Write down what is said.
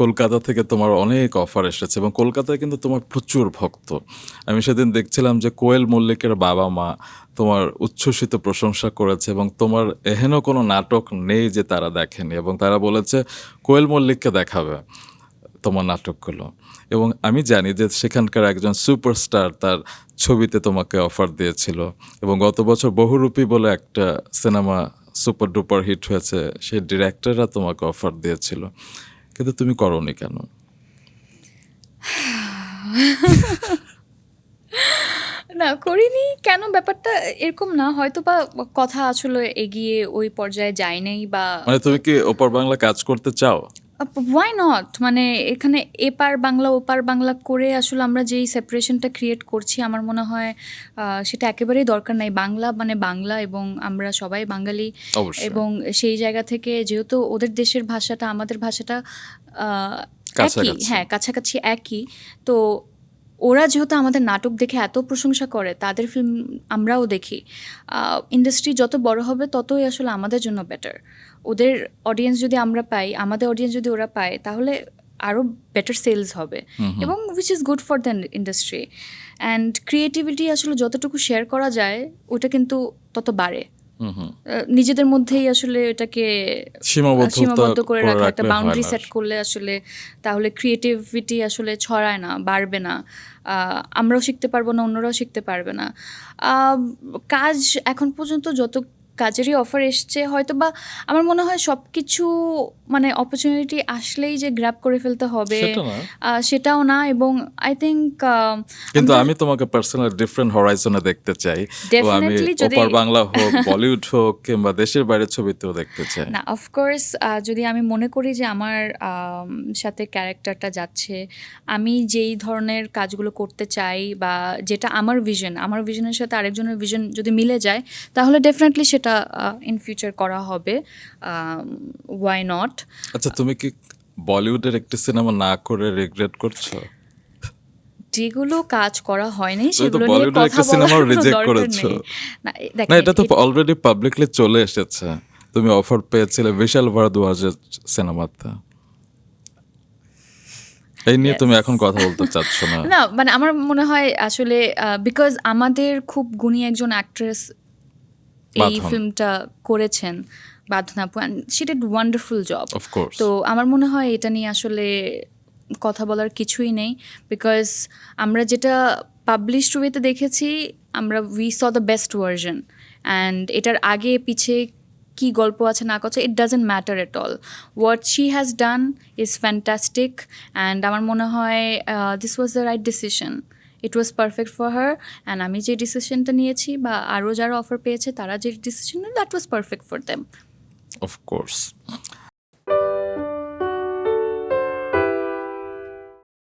কলকাতা থেকে তোমার অনেক অফার এসেছে এবং কলকাতায় কিন্তু তোমার প্রচুর ভক্ত। আমি সেদিন দেখছিলাম যে কোয়েল মল্লিকের বাবা মা তোমার উচ্ছ্বসিত প্রশংসা করেছে এবং তোমার এহেন কোনো নাটক নেই যে তারা দেখেনি এবং তারা বলেছে, কোয়েল মল্লিককে দেখাবে তোমার নাটকগুলো। এবং আমি জানি যে সেখানকার একজন সুপারস্টার তার ছবিতে তোমাকে অফার দিয়েছিল এবং গত বছর বহুরূপী বলে একটা সিনেমা সুপার ডুপার হিট হয়েছে, সেই ডিরেক্টররা তোমাকে অফার দিয়েছিল। কিন্তু তুমি করনি কেন? না করিনি। কেন ব্যাপারটা এরকম না? হয়তো বা কথা আসলে এগিয়ে ওই পর্যায়ে যায় নাই বা মানে তুমি কি ওপর বাংলা কাজ করতে চাও? ওয়াই নট মানে এখানে এপার বাংলা ওপার বাংলা করে আসলে আমরা যেই সেপারেশনটা ক্রিয়েট করছি আমার মনে হয় সেটা একেবারেই দরকার নাই। বাংলা মানে বাংলা এবং আমরা সবাই বাঙালি এবং সেই জায়গা থেকে যেহেতু ওদের দেশের ভাষাটা আমাদের ভাষাটা একই। হ্যাঁ কাছাকাছি একই। তো ওরা যেহেতু আমাদের নাটক দেখে এত প্রশংসা করে তাদের ফিল্ম আমরাও দেখি। ইন্ডাস্ট্রি যত বড় হবে ততই আসলে আমাদের জন্য বেটার ওদের অডিয়েন্স যদি আমরা পাই আমাদের অডিয়েন্স যদি ওরা পায় তাহলে আরও বেটার সেলস হবে। এবং which is good for the industry and creativity আসলে যতটুকু শেয়ার করা যায় ওটা কিন্তু তত বাড়ে। নিজেদের মধ্যেই আসলে এটাকে সীমাবদ্ধ করে করে রাখা একটা বাউন্ডারি সেট করলে আসলে তাহলে ক্রিয়েটিভিটি আসলে ছড়ায় না বাড়বে না। আমরাও শিখতে পারব না অন্যরাও শিখতে পারবে না। কাজ এখন পর্যন্ত যত কাজেরই অফার এসছে হয়তো বা আমার মনে হয় সব কিছু মানে অপরচুনিটি আসলেই যে গ্র্যাব করে ফেলতে হবে সেটাও না এবং আই থিঙ্ক কিন্তু আমি তোমাকে পার্সোনাল ডিফারেন্ট হরাইজনে দেখতে চাই। আমি ওপার বাংলা হোক বলিউড হোক কিংবা দেশের বাইরের ছবিতেও দেখতে চাই। না অফকোর্স যদি আমি মনে করি যে আমার আম, সাথে ক্যারেক্টারটা যাচ্ছে আমি যেই ধরনের কাজগুলো করতে চাই বা যেটা আমার ভিশন আমার ভিশনের সাথে আরেকজনের ভিশন যদি মিলে যায় তাহলে ডেফিনেটলি সেটা ইন ফিউচার করা হবে ওয়াই নট আচ্ছা তুমি কি বলিউডের একটি সিনেমা না করে রিগ্রেট করছ? যেগুলো কাজ করা হয়নি সেগুলো নিয়ে কথা বলার রিজেক্ট করেছ। না এটা তো অলরেডি পাবলিকলি চলে এসেছে। তুমি অফার পেয়েছিলে বিশাল ভারদ্বাজের সিনেমাতে। এই নিয়ে তুমি এখন কথা বলতে চাচ্ছ না। না মানে আমার মনে হয় আসলে বিকজ আমাদের খুব গুণী একজন অ্যাক্ট্রেস এই ফিল্মটা করেছেন বাঁধন আপু অ্যান্ড ডিড ওয়ান্ডারফুল জব তো আমার মনে হয় এটা নিয়ে আসলে কথা বলার কিছুই নেই বিকজ আমরা যেটা পাবলিশড ওয়েতে দেখেছি আমরা we saw the best version and এটার আগে পিছে কি গল্প আছে না কথা it doesn't matter at all what she has done is fantastic and আমার মনে হয় this was the right decision it was perfect for her and আমি যে ডিসিশনটা নিয়েছি বা আরও যারা অফার পেয়েছে, তারা যে decision that was perfect for them of course